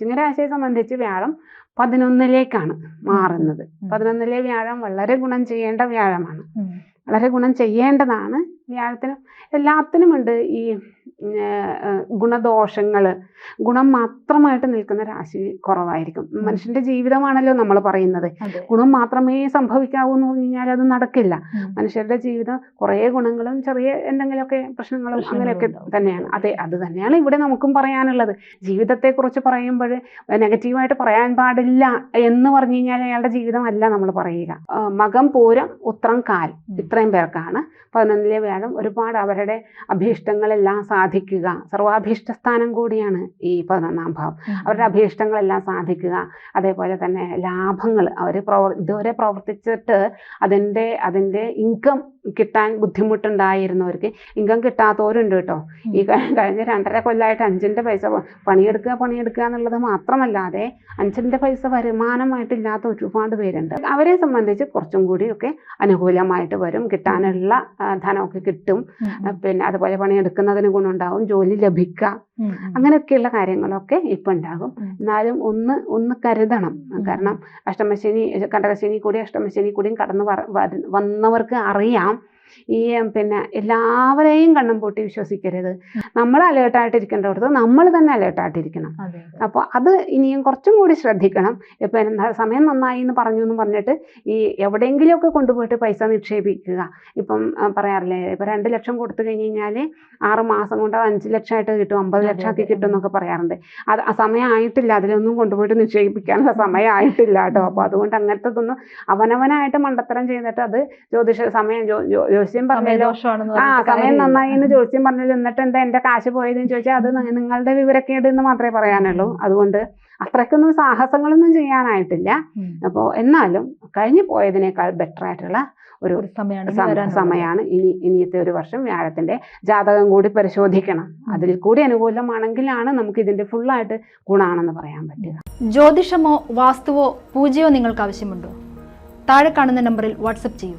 ചിങ്ങരാശിയെ സംബന്ധിച്ച് വ്യാഴം പതിനൊന്നിലേക്കാണ് മാറുന്നത്. പതിനൊന്നിലെ വ്യാഴം വളരെ ഗുണം ചെയ്യേണ്ട വ്യാഴമാണ്. വളരെ ഗുണം ചെയ്യേണ്ടതാണ് വ്യാഴത്തിന്. എല്ലാത്തിനുമുണ്ട് ഈ ഗുണദോഷങ്ങൾ ഗുണം മാത്രമായിട്ട് നിൽക്കുന്ന രാശി കുറവായിരിക്കും. മനുഷ്യന്റെ ജീവിതമാണല്ലോ നമ്മൾ പറയുന്നത്. ഗുണം മാത്രമേ സംഭവിക്കാവൂ എന്ന് പറഞ്ഞു കഴിഞ്ഞാൽ അത് നടക്കില്ല. മനുഷ്യരുടെ ജീവിതം കുറേ ഗുണങ്ങളും ചെറിയ എന്തെങ്കിലുമൊക്കെ പ്രശ്നങ്ങളും അങ്ങനെയൊക്കെ. തന്നെയാണ്. അതെ അത് തന്നെയാണ് ഇവിടെ നമുക്കും പറയാനുള്ളത്. ജീവിതത്തെക്കുറിച്ച് പറയുമ്പോൾ നെഗറ്റീവായിട്ട് പറയാൻ പാടില്ല എന്ന് പറഞ്ഞു കഴിഞ്ഞാൽ അയാളുടെ ജീവിതമല്ല നമ്മൾ പറയുക. മകം പൂരം ഉത്രം കാൽ. ഇത്രയും പേർക്കാണ്. പതിനൊന്നിലെ വ്യാഴം ഒരുപാട് അവരുടെ അഭീഷ്ടങ്ങളെല്ലാം സാധിക്കുക. സർവാഭീഷ്ട സ്ഥാനം കൂടിയാണ് ഈ പതിനൊന്നാം ഭാവം. അവരുടെ അഭീഷ്ടങ്ങളെല്ലാം സാധിക്കുക. അതേപോലെ തന്നെ ലാഭങ്ങൾ. അവർ പ്രവർ ഇതുവരെ പ്രവർത്തിച്ചിട്ട് അതിന്റെ അതിന്റെ ഇൻകം കിട്ടാൻ ബുദ്ധിമുട്ടുണ്ടായിരുന്നവർക്ക് ഇൻകം കിട്ടാത്തവരുണ്ട് കേട്ടോ. ഈ കഴിഞ്ഞ രണ്ടര കൊല്ലമായിട്ട് അഞ്ചിന്റെ പൈസ പണിയെടുക്കുക പണിയെടുക്കുക എന്നുള്ളത് മാത്രമല്ലാതെ അഞ്ചിന്റെ പൈസ വരുമാനമായിട്ടില്ലാത്ത ഒരുപാട് പേരുണ്ട്. അവരെ സംബന്ധിച്ച് കുറച്ചും ഒക്കെ അനുകൂലമായിട്ട് വരും. കിട്ടാനുള്ള ധനമൊക്കെ കിട്ടും. പിന്നെ അതുപോലെ പണിയെടുക്കുന്നതിന് ഗുണമുണ്ടാവും ജോലി ലഭിക്കാം. അങ്ങനെയൊക്കെയുള്ള കാര്യങ്ങളൊക്കെ ഇപ്പം ഉണ്ടാകും. എന്നാലും ഒന്ന് ഒന്ന് കരുതണം. കാരണം അഷ്ടമശനി കണ്ടകശനി കൂടി അഷ്ടമശനി കൂടിയും കടന്നു വന്നവർക്ക് അറിയാം. ഈ പിന്നെ എല്ലാവരെയും കണ്ണും പൂട്ടി വിശ്വസിക്കരുത്. നമ്മൾ അലേർട്ടായിട്ടിരിക്കേണ്ടടുത്ത് നമ്മൾ തന്നെ അലേർട്ടായിട്ടിരിക്കണം അപ്പോൾ അത് ഇനിയും കുറച്ചും കൂടി ശ്രദ്ധിക്കണം. ഇപ്പം എന്താ സമയം നന്നായി എന്ന് പറഞ്ഞു എന്ന് പറഞ്ഞിട്ട് ഈ എവിടെയെങ്കിലുമൊക്കെ കൊണ്ടുപോയിട്ട് പൈസ നിക്ഷേപിക്കുക. ഇപ്പം പറയാറില്ലേ ഇപ്പം രണ്ട് ലക്ഷം കൊടുത്തു കഴിഞ്ഞ് കഴിഞ്ഞാൽ ആറ് മാസം കൊണ്ട് അത് അഞ്ച് ലക്ഷമായിട്ട് കിട്ടും അമ്പത് ലക്ഷം ലക്ഷമാക്കി കിട്ടും എന്നൊക്കെ പറയാറുണ്ട്. അത് ആ സമയമായിട്ടില്ല അതിലൊന്നും കൊണ്ടുപോയിട്ട് നിക്ഷേപിക്കാനുള്ള സമയമായിട്ടില്ല കേട്ടോ. അപ്പോൾ അതുകൊണ്ട് അങ്ങനത്തെ അങ്ങനത്തതൊന്നും അവനവനായിട്ട് മണ്ടത്തരം ചെയ്തിട്ട് അത് ജ്യോതിഷ സമയം ജ്യോത്സ്യം പറഞ്ഞല്ലോ. ആ സമയം നന്നായി എന്ന് ചോദിച്ചും പറഞ്ഞല്ലോ. എന്നിട്ട് എന്താ എന്റെ കാശ് പോയതെന്ന് ചോദിച്ചാൽ അത് നിങ്ങളുടെ വിവരക്കേട് എന്ന് മാത്രമേ പറയാനുള്ളൂ. അതുകൊണ്ട് അത്രക്കൊന്നും സാഹസങ്ങളൊന്നും ചെയ്യാനായിട്ടില്ല. അപ്പോൾ എന്നാലും കഴിഞ്ഞു പോയതിനേക്കാൾ ബെറ്റർ ആയിട്ടുള്ള ഒരു സമയമാണ് ഇനി ഇനിയത്തെ ഒരു വർഷം വ്യാഴത്തിന്റെ ജാതകം കൂടി പരിശോധിക്കണം. അതിൽ കൂടി അനുകൂലമാണെങ്കിലാണ് നമുക്ക് ഇതിന്റെ ഫുള്ളായിട്ട് ഗുണാണെന്ന് പറയാൻ പറ്റുക. ജ്യോതിഷമോ വാസ്തുവോ പൂജയോ നിങ്ങൾക്ക് ആവശ്യമുണ്ടോ? താഴെ കാണുന്ന നമ്പറിൽ വാട്സപ്പ് ചെയ്യൂ.